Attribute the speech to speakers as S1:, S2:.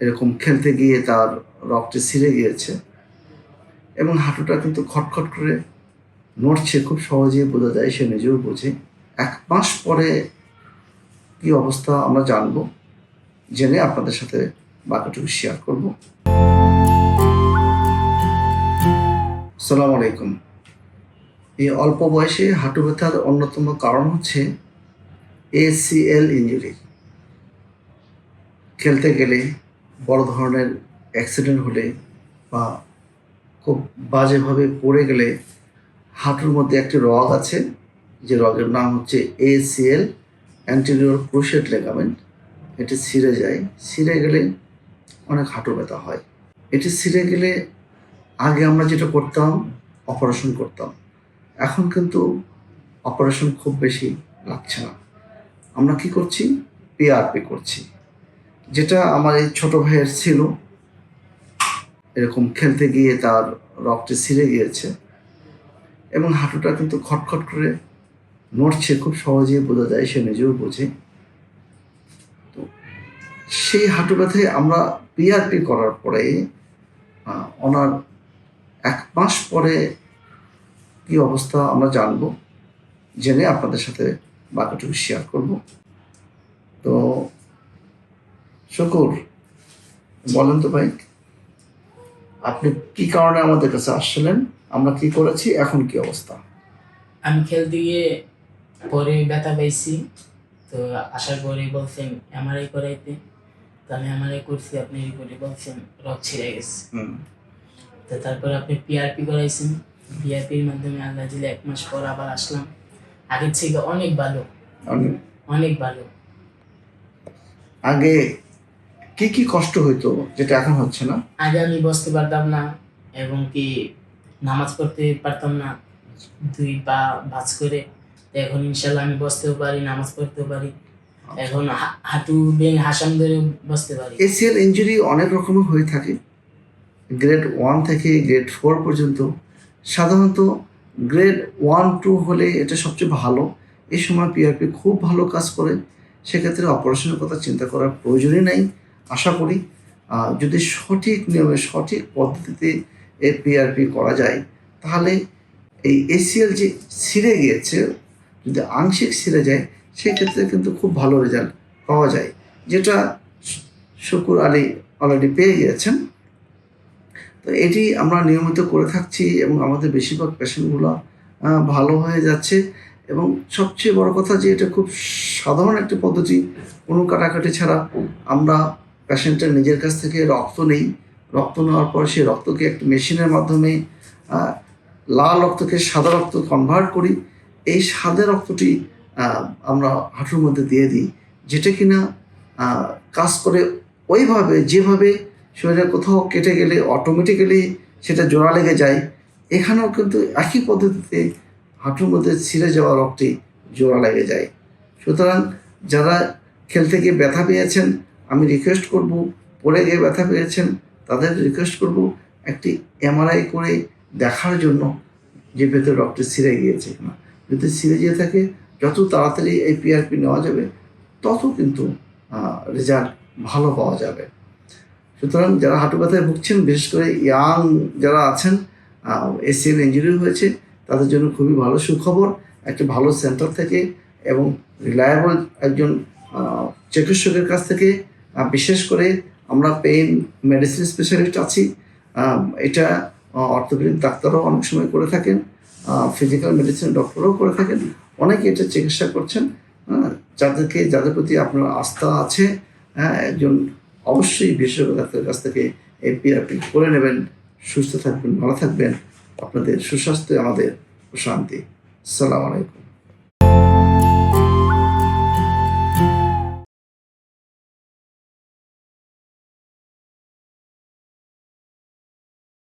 S1: এরকম খেলতে গিয়ে তার রক্তটি ছিঁড়ে গিয়েছে। এবং হাঁটুটা কিন্তু খটখট করে নড়ছে, খুব সহজেই বোঝা যায়, সে নিজেও বোঝে। এক মাস পরে কি অবস্থা আমরা জানব। জেনে আপনাদের সাথে বাকিটুকু শেয়ার করব। আসসালামু আলাইকুম। এই অল্প বয়সে হাঁটু ব্যথার অন্যতম কারণ হচ্ছে এসিএল ইঞ্জুরি খেলতে গেলে বড় ধরনের অ্যাক্সিডেন্ট হলে বা খুব বাজেভাবে পড়ে গেলে হাঁটুর মধ্যে একটি রগ আছে। যে রগের নাম হচ্ছে এসিএল অ্যান্টেরিয়র ক্রোশেট লেগামেন্ট এটি ছিঁড়ে যায়। ছিঁড়ে গেলে অনেক হাঁটু ব্যথা হয়। এটি ছিঁড়ে গেলে আগে আমরা যেটা করতাম অপারেশন করতাম। এখন কিন্তু অপারেশন খুব বেশি লাগছে না। আমরা কি করছি? পিআরপি করছি। যেটা আমার এই ছোট ভাইয়ের ছিল, এরকম খেলতে গিয়ে তার রক্তটি ছিঁড়ে গিয়েছে এবং হাঁটুটা কিন্তু খটখট করে নড়ছে, খুব সহজেই বোঝা যায়, সে নিজেও বোঝে। তো সেই হাঁটু আমরা পিআরপি করার পরে ওনার এক মাস পরে কি অবস্থা আমরা জানব, জেনে আপনাদের সাথে বাকিটুকু শেয়ার করব। শুকুর। বলেন তো ভাই আপনি কি কারণে আমাদের কাছে আসছিলেন? আমরা কি করেছি? এখন কি অবস্থা?
S2: আমি খেলতে গিয়ে পরে ব্যথা পাইছি। তো আসার পরে বলছেন এমআরআই করাইতে। তো আমি এমআরআই করছি আপনি রিপোর্টে বলছেন রক ছিঁড়ে গেছে। তো তারপরে আপনি পিআরপি করাইছেন। পিআরপির মাধ্যমে আল্লাহ দিলে এক মাস পর আবার আসলাম। আগের থেকে অনেক ভালো।
S1: অনেক-
S2: অনেক ভালো।
S1: আগে কি কি কষ্ট হইতো যেটা এখন হচ্ছে না?
S2: আগে আমি বসতে পারতাম না এবং কি নামাজ পড়তে পারতাম না দুই পা ভাঁজ করে। এখন ইনশাল্লাহ আমি বসতেও পারি নামাজ পড়তেও পারি। এখন হা- হাঁটু বেং হাসাম ধরে বসতে পারি।
S1: এসিএল ইঞ্জুরি অনেক রকমের হয়ে থাকে। গ্রেড ওয়ান থেকে গ্রেড ফোর পর্যন্ত। সাধারণত গ্রেড ওয়ান টু হলে এটা সবচেয়ে ভালো। এই সময় পিআরপি খুব ভালো কাজ করে। সেক্ষেত্রে অপারেশনের কথা চিন্তা করার প্রয়োজনই নাই। আশা করি যদি সঠিক নিয়মে, সঠিক পদ্ধতিতে এই পিআরপি করা যায়, তাহলে এই এসিএল যে ছিঁড়ে গিয়েছে, যদি আংশিক ছিঁড়ে যায়, সেক্ষেত্রে কিন্তু খুব ভালো রেজাল্ট পাওয়া যায়। যেটা শুকুর আলী অলরেডি পেয়ে গিয়েছেন। তো এটি আমরা নিয়মিত করে থাকছি এবং আমাদের বেশিরভাগ পেশেন্টগুলো ভালো হয়ে যাচ্ছে। এবং সবচেয়ে বড় কথা যে এটা খুব সাধারণ একটি পদ্ধতি, কোনো কাটাকাটি ছাড়া আমরা পেশেন্টের নিজের কাছ থেকে রক্ত নেই। রক্ত নেওয়ার পর সেই রক্তকে একটি মেশিনের মাধ্যমে লাল রক্তকে সাদা রক্ত কনভার্ট করি। এই সাদা রক্তটি আমরা হাঁটুর মধ্যে দিয়ে দিই। যেটা কিনা কাজ করে ওইভাবে, যেভাবে শরীরে কোথাও কেটে গেলে অটোমেটিক্যালি সেটা জোড়া লেগে যায়। এখানেও কিন্তু একই পদ্ধতিতে হাঁটুর মধ্যে ছিঁড়ে যাওয়া রক্তটি জোড়া লেগে যায়। সুতরাং যারা খেলতে গিয়ে ব্যথা পেয়েছেন আমি রিকোয়েস্ট করব, পড়ে গিয়ে ব্যথা পেয়েছেন, তাদের রিকোয়েস্ট করব একটি এমআরআই করে দেখার জন্য যে ভেতরে রক্তটি ছিঁড়ে গিয়েছে কিনা। যদি ছিঁড়ে যেয়ে থাকে, যত তাড়াতাড়ি এই পিআরপি নেওয়া যাবে, তত কিন্তু রেজাল্ট ভালো পাওয়া যাবে। সুতরাং যারা হাঁটু ব্যথায় ভুগছেন, বিশেষ করে ইয়াং যারা আছেন এসিএল ইঞ্জুরি হয়েছে, তাদের জন্য খুবই ভালো সুখবর, একটি ভালো সেন্টার থেকে এবং রিলায়েবল একজন চিকিৎসকের কাছ থেকে বিশেষ করে আমরা পেইন মেডিসিন স্পেশালিস্ট আছি। এটা অর্থোপেডিক ডাক্তারও অনেক সময় করে থাকেন ফিজিক্যাল মেডিসিন ডক্টরও করে থাকেন। অনেকে এটা চিকিৎসা করছেন হ্যাঁ, যাদেরকে যাদের প্রতি আপনার আস্থা আছে হ্যাঁ একজন অবশ্যই বিশেষজ্ঞ ডাক্তারের কাছ থেকে এই পিআরপি করে নেবেন সুস্থ থাকবেন ভালো থাকবেন। আপনাদের সুস্বাস্থ্য আমাদের প্রশান্তি। সালাম আলাইকুম।